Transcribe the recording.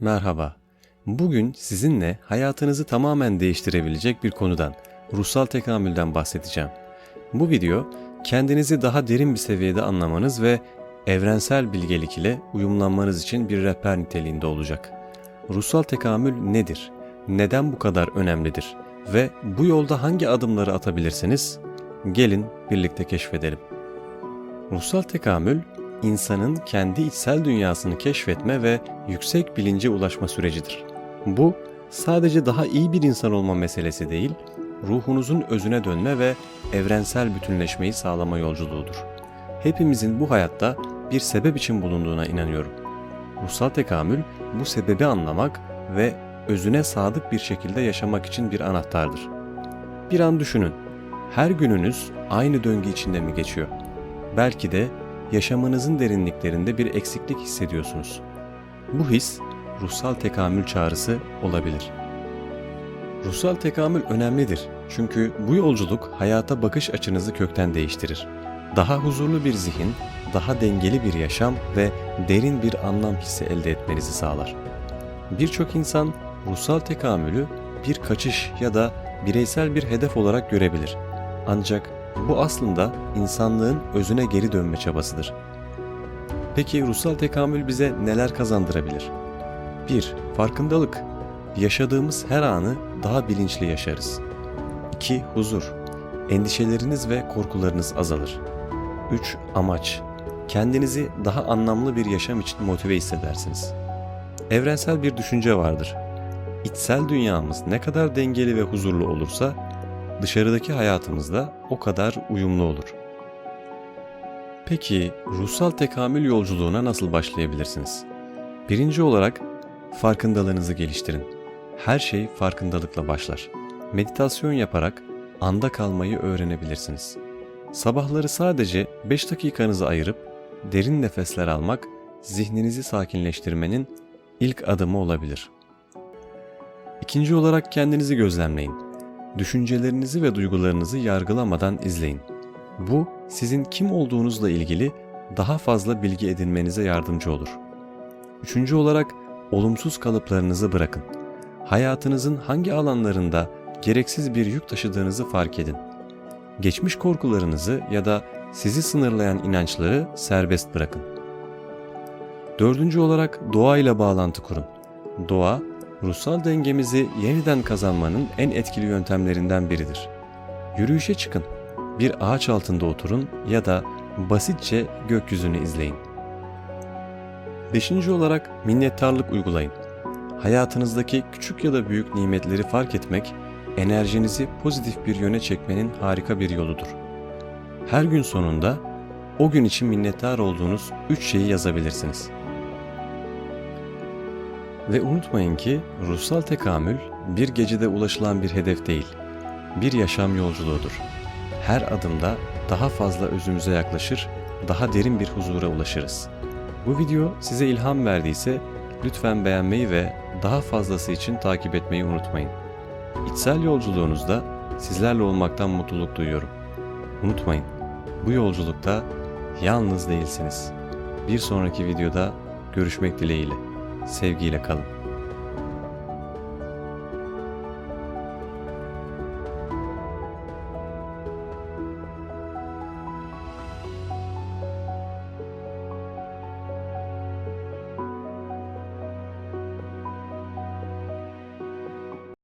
Merhaba. Bugün sizinle hayatınızı tamamen değiştirebilecek bir konudan, ruhsal tekamülden bahsedeceğim. Bu video kendinizi daha derin bir seviyede anlamanız ve evrensel bilgelik ile uyumlanmanız için bir rehber niteliğinde olacak. Ruhsal tekamül nedir? Neden bu kadar önemlidir? Ve bu yolda hangi adımları atabilirsiniz? Gelin birlikte keşfedelim. Ruhsal tekamül, insanın kendi içsel dünyasını keşfetme ve yüksek bilince ulaşma sürecidir. Bu, sadece daha iyi bir insan olma meselesi değil, ruhunuzun özüne dönme ve evrensel bütünleşmeyi sağlama yolculuğudur. Hepimizin bu hayatta bir sebep için bulunduğuna inanıyorum. Ruhsal tekamül, bu sebebi anlamak ve özüne sadık bir şekilde yaşamak için bir anahtardır. Bir an düşünün, her gününüz aynı döngü içinde mi geçiyor? Belki de yaşamınızın derinliklerinde bir eksiklik hissediyorsunuz. Bu his ruhsal tekamül çağrısı olabilir. Ruhsal tekamül önemlidir çünkü bu yolculuk hayata bakış açınızı kökten değiştirir. Daha huzurlu bir zihin, daha dengeli bir yaşam ve derin bir anlam hissi elde etmenizi sağlar. Birçok insan ruhsal tekamülü bir kaçış ya da bireysel bir hedef olarak görebilir. Ancak bu aslında insanlığın özüne geri dönme çabasıdır. Peki ruhsal tekamül bize neler kazandırabilir? 1. Farkındalık. Yaşadığımız her anı daha bilinçli yaşarız. 2. Huzur. Endişeleriniz ve korkularınız azalır. 3. Amaç. Kendinizi daha anlamlı bir yaşam için motive hissedersiniz. Evrensel bir düşünce vardır. İçsel dünyamız ne kadar dengeli ve huzurlu olursa dışarıdaki hayatımızda o kadar uyumlu olur. Peki ruhsal tekamül yolculuğuna nasıl başlayabilirsiniz? Birinci olarak farkındalığınızı geliştirin. Her şey farkındalıkla başlar. Meditasyon yaparak anda kalmayı öğrenebilirsiniz. Sabahları sadece 5 dakikanızı ayırıp derin nefesler almak zihninizi sakinleştirmenin ilk adımı olabilir. İkinci olarak kendinizi gözlemleyin düşüncelerinizi ve duygularınızı yargılamadan izleyin. Bu sizin kim olduğunuzla ilgili daha fazla bilgi edinmenize yardımcı olur. Üçüncü olarak olumsuz kalıplarınızı bırakın. Hayatınızın hangi alanlarında gereksiz bir yük taşıdığınızı fark edin. Geçmiş korkularınızı ya da sizi sınırlayan inançları serbest bırakın. Dördüncü olarak doğayla bağlantı kurun. Doğa, ruhsal dengemizi yeniden kazanmanın en etkili yöntemlerinden biridir. Yürüyüşe çıkın, bir ağaç altında oturun ya da basitçe gökyüzünü izleyin. Beşinci olarak minnettarlık uygulayın. Hayatınızdaki küçük ya da büyük nimetleri fark etmek, enerjinizi pozitif bir yöne çekmenin harika bir yoludur. Her gün sonunda o gün için minnettar olduğunuz üç şeyi yazabilirsiniz. Ve unutmayın ki ruhsal tekamül bir gecede ulaşılan bir hedef değil, bir yaşam yolculuğudur. Her adımda daha fazla özümüze yaklaşır, daha derin bir huzura ulaşırız. Bu video size ilham verdiyse lütfen beğenmeyi ve daha fazlası için takip etmeyi unutmayın. İçsel yolculuğunuzda sizlerle olmaktan mutluluk duyuyorum. Unutmayın, bu yolculukta yalnız değilsiniz. Bir sonraki videoda görüşmek dileğiyle. Sevgiyle kalın.